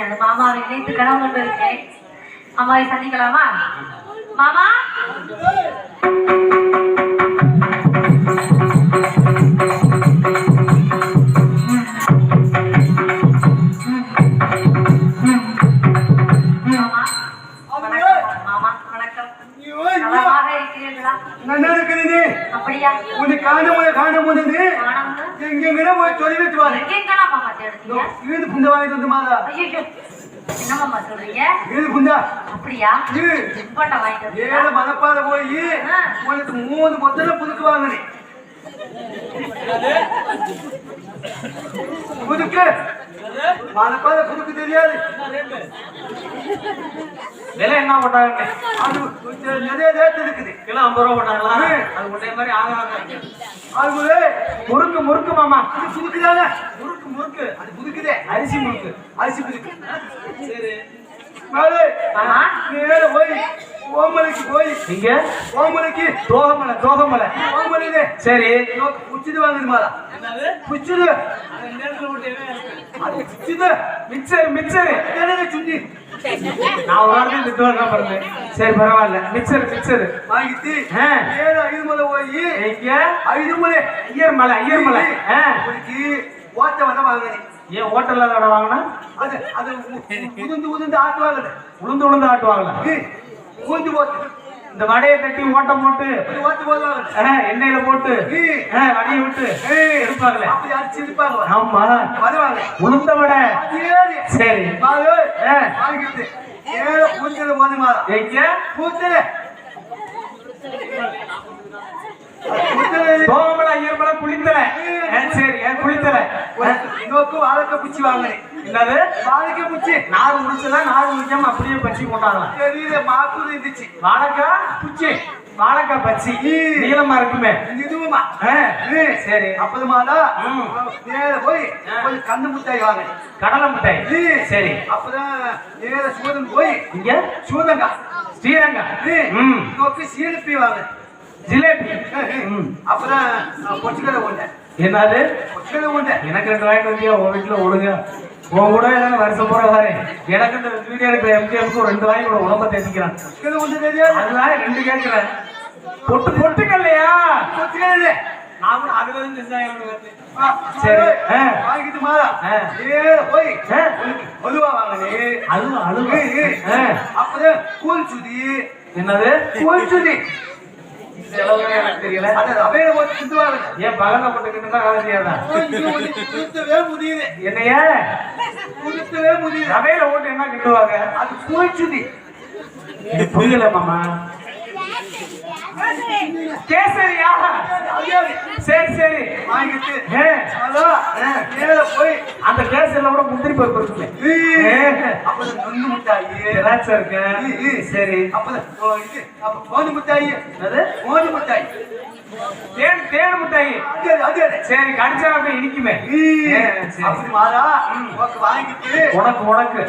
எனது மாமாவை நினைத்து கனவு கொண்டு இருக்கிறேன் அம்மாவை சந்திக்கலாமா? மாமா? அப்படியா? உன்னை காணும் போது காணும் போது காணோம்னு? எங்க போய் சொல்லி வச்சு பாரு எங்கெங்கடா மாமா தேடுறீங்க வீடு புந்த வாங்கிட்டு வந்து மாதா ஐயோ என்ன மாமா சொல்றீங்க வீடு புந்தா அப்படியா இது செம்பட்டை வாங்கிட்டு ஏழு போய். உனக்கு மூணு பொத்தனை புதுக்கு வாங்கினேன் புதுக்கு மனப்பாறை புதுக்கு தெரியாது விலை என்ன போட்டாங்க அது ரேட் இருக்குது கிலோ ஐம்பது ரூபா போட்டாங்களா. அது ஒரே மாதிரி ஆகாங்க அது ஒரு முறுக்கு முறுக்கு மாமா. அது புதுக்கு முறுக்கு முறுக்கு. அது புதுக்குதே. அரிசி முறுக்கு. அரிசி புதுக்கு. சரி. மேலே மாமா நேர போய் ஓமலைக்கு போய். இங்க ஓமலைக்கு. தோகமலை தோகமலை ஓமலையிலே சரி. புச்சிது வாங்குது மாதா புச்சிது அது புச்சிது மிக்சர் மிக்சர் என்னது சுண்டி நான் ஒரு திட்டு வரலாம் பாருங்க சரி பரவாயில்ல. மிக்சர் மிக்சர் வாங்கிட்டு. நேர ஐదు மலை போய் இங்க ஐదు மலை. ஐயர் மலை ஐயர் மலை. உங்களுக்கு ஓட்ட வர வாங்கினேன் ஏன் ஹோட்டல்ல கடை வாங்கினா? அது அது உ- உதிர்ந்து உதிர்ந்து ஆட்டுவாங்க உளுந்து உளுந்து ஆட்டுவாங்களா ஊந்து போட்டு. இந்த வடையை தட்டி ஓட்டம் போட்டு ஓட்டு போடுவாங்க. எண்ணெயில போட்டு வடையை விட்டு எடுப்பாங்களே. இருப்பாங்க ஆமா. வருவாங்க. உளுந்த வடை. சரி. பூச்சல போது மாதா எங்க பூச்சல பூச்சல தோமலை ஐயர் மலை குளித்தலை சரி ஆ, குளித்தலை இன்னொக்கு வாழைக்க பிச்சு வாங்கினேன். என்னது? வாழைக்க பிச்சு. நாறு முடிச்சதா நாறு முடிக்காம அப்படியே பச்சி போட்டாங்களாம் தெரியல மாப்பு இருந்துச்சு. வாழைக்காய் குச்சி வாழைக்காய் பச்சி. நீளமா இருக்குமே. இதுவுமா. சரி. அப்பதுமாடா ம். நேர போய். கொஞ்சம் கண்ணு முட்டாய் வாங்கினேன் கடலை மிட்டாய். சரி. அப்பதான் நேர சூதன் போய் இங்க? சூதங்கா. ம். இன்னொக்கு சீனப்பி வாங்கினேன் ஜிலேபி. அப்பதான் பொச்சுக்கடை உண்டேன் என்னது? பொச்சுக்கடை உண்டேன் எனக்கு ரெண்டு வாங்கிட்டு வந்தியா? உன் வீட்டுல ஒழுங்க. உன் கூட ஏதாவது வருஷம் போற வாரு எனக்கு இந்த வீடியோ எடுக்கிற எம்ஜிஎம்க்கு ரெண்டு வாங்கி கூட. உடம்ப தெரியாது அதுதான் ரெண்டு கேட்கிறேன். பொட்டு பொட்டுக்கல்லையா? பொச்சுக்கடை நான் கூட அதுல இருந்து சரி. வாங்கிட்டு மாறா. போய். அழுவ ஏய், ஏய். ஆ. அப்பதான் கூல் சுதி. என்னது? கூல் சுதி. செலவு எனக்கு தெரியல அதை ரவையில போட்டு திட்டுவாங்க ஏன் பகல்ல போட்டுக்கிட்டு தான் வேலை செய்யாதா? குடுத்தவே முடியுது என்னைய? குடுத்தவே முடியுது ரவையில ஓட்டு என்ன கிட்டுவாங்க அது சுதி இது புரியல மாமா. கேசரியா? வாங்கிட்டு. போய் அந்த கேசரில கூட முந்திரி பருப்பு இருக்குல்ல. அப்பதான் நொந்து மிட்டாயி. திராட்சை இருக்கு. சரி. அப்பதான் அப்ப கோணி மிட்டாயி. என்னது? கோணி மிட்டாய். தேன் தேன் மிட்டாய். அதே அதே சரி கடிச்சா அப்படியே இனிக்குமே. அப்படி மாறா? உனக்கு வாங்கிட்டு. உனக்கு உனக்கு.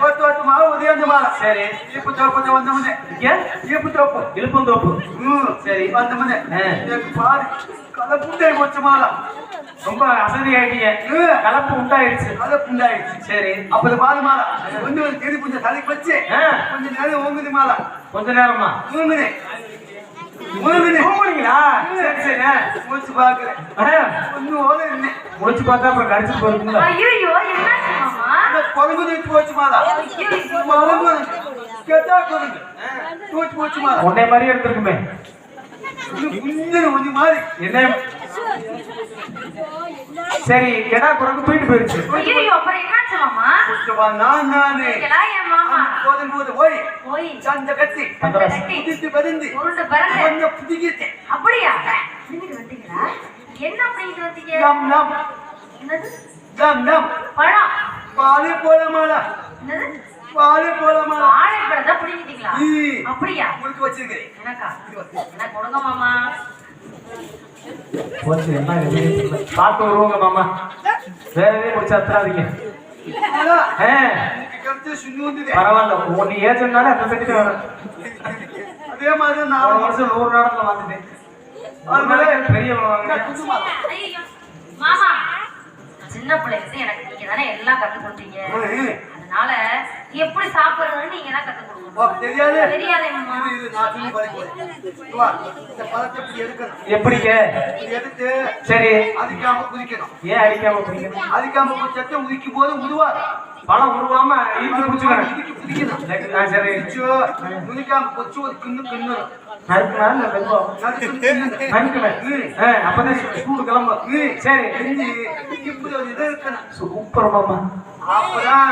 ஒத்து ஒத்து மாவு உதயந்த மாறா. சரி. ஈப்பு தோப்பு வந்தவனே. இங்க? ஈப்பு தோப்பு. இழுப்பந்தோப்பு ம், சரி. எனக்கு பாரு. கலை புண்டாய் போச்சு மாறா ரொம்ப அசதி ஆயிட்டீங்க. கலப்பு உண்டாயிருச்சு. கலை புண்டாயிடுச்சு சரி. பாரு மாறா கொஞ்சம் ஒரு தெரி கொஞ்சம் தலைக்கு வச்சு ஆ, கொஞ்சம் நேரம் ஓங்குது. மாறா கொஞ்ச நேரமா ஆ. மூச்சு பாக்குறேன் முடிச்சு பார்த்தா அப்புறம் இந்த குரங்கு தூக்கி போச்சு குரங்கு கேட்டா தூக்கி போச்சு மாறா உன்னை மாதிரி எடுத்திருக்குமே. கொஞ்சம் மாதிரி. என்ன? சரி கெடா குரங்கு தூக்கிட்டு போயிருச்சு. ஐயோ அப்புறம் என்னாச்சு மாமா? குஷ்டவா நான் நானே. என் மாமா? போதும் போது போய் போய் சந்த புதித்து பதிந்து. உருண்டு பறந்து. கொஞ்சம் புதிக்கிட்டேன் அப்படியா? திரும்பிட்டு வந்தீங்களா? என்ன பண்ணிட்டு வந்தீங்க? நம் நம் என்னது? நம் நம் பழம். பாலே போல மாலா. என்னது? பாலே போல மாலா வாழைப்பழம் தான் பிடிக்கிட்டீங்களா. அப்படியா? உங்களுக்கு வச்சிருக்கிறேன் எனக்கா? எனக்கு கொடுங்க மாமா. போச்சு என்ன. பார்த்து வருவாங்க மாமா. வேற எதையும் முடிச்சு அத்துறாதீங்க பரவாயில்ல உன்னை ஏஜென்ட்னால அந்த வரேன் அதே மாதிரி நான் வருஷம் நூறு நேரத்துல வந்துட்டேன் அது மாதிரி பெரிய மாமா சின்ன பிள்ளைங்க எனக்கு நீங்க தானே எல்லாம் கத்து கொடுத்தீங்க. அதனால எப்படி சாப்பிடுறதுன்னு நீங்க தான் கத்து கொடுக்கணும். தெரியாது. தெரியாதே இது நான் சொல்லி பழக்கிறேன் வா. இந்த பழத்தை இப்படி எடுக்கணும். எப்படிங்க? எடுத்து சரி. அதிக்காம குதிக்கணும். ஏன் அடிக்காம பிடிக்கணும் அதிக்காம குதிச்சத்தை உதிக்கும் போது உருவாது பழம் உருவாம இழுத்து பிடிக்கணும். ஆ, சரி. கொச்சு ஒரு கிண்ணு கிண்ணு. அப்பதான் ஸ்கூலுக்கு கிளம்ப சரி. இப்படி ஒரு இது இருக்கணும். சூப்பர் மாமா. அப்பதான்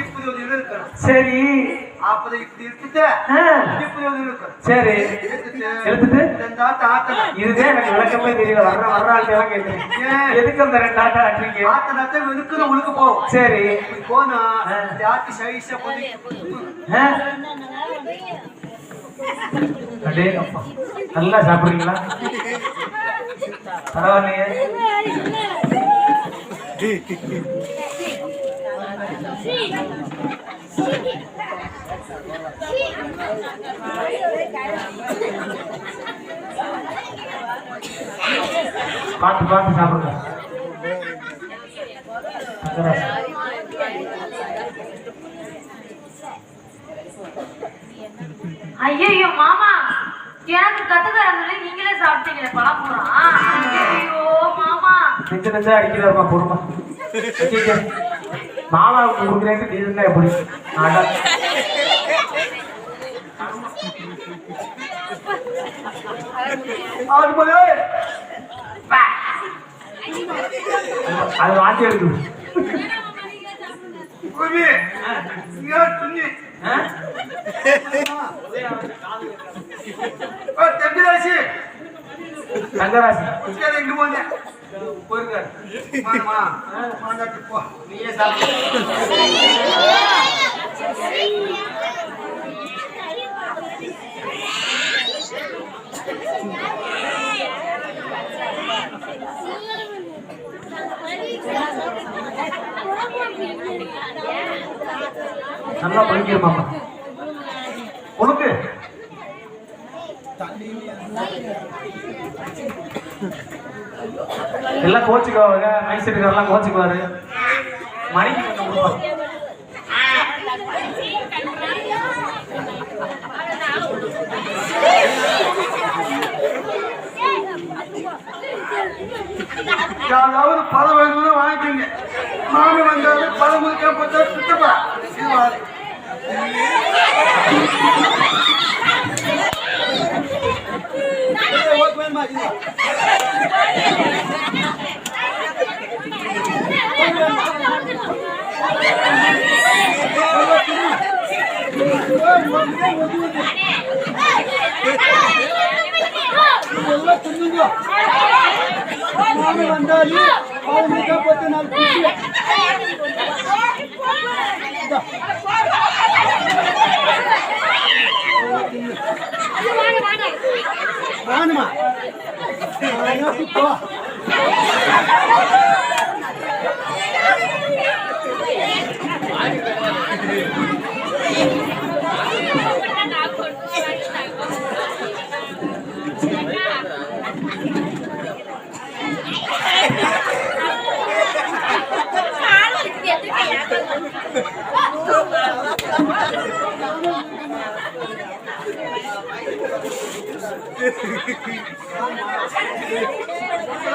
இப்படி ஒரு இது இருக்கணும் சரி. அப்பதான் இப்படி ஆ, இப்படி ஒரு இருக்கணும் சரி. எடுத்துட்டு ரெண்டு ஆட்டு ஆட்டணும் இதுதான் எனக்கு விளக்கமே தெரியல. வர்ற வர்ற ஆள்கிட்ட எல்லாம் கேட்கிறேன் எதுக்கு அந்த ரெண்டு ஆட்டா ஆட்டுறீங்க வெளுக்குன்னு உழுக்கு போகும் சரி. போனா இந்த ஆட்டு சைஸா போய் ஆ? அடே அப்பா. நல்லா சாப்பிடுறீங்களா? பரவாயில்லையே. பார்த்து பார்த்து சாப்பிடுங்க. ஐயோ மாமா எனக்கு கத்துக்கறதுல நீங்களே சாப்பிட்டீங்களே பழம் பூரா ஐயோ மாமா. நெஞ்ச நெஞ்சா அடிக்கிறாருமா பொறுமா. மாமாவுக்கு கொடுக்குறேன்னு நீ இருந்தா எப்படி. அது வாந்தி எடுக்குது குருவி தங்கராசி இங்க போங்க. போயிருக்காரு. மாமா மாண்டாட்டு போ. நீயே சாப்பிடு. நல்லா படிக்கிறமாப்பா உனக்கு எல்லாம் கோச்சுக்குவாங்க. மைசூருக்காரெல்லாம் கோச்சுக்குவாரு. மணிக்கு கொஞ்சம் கொடுப்பாரு யாராவது பழம் வேணும்னா வாங்கிக்கோங்க. மாமி வந்தாலும் பழம் முழுக்க போட்டா சுத்தப்பா இது மாதிரி வந்தாலும் பழம் ficar.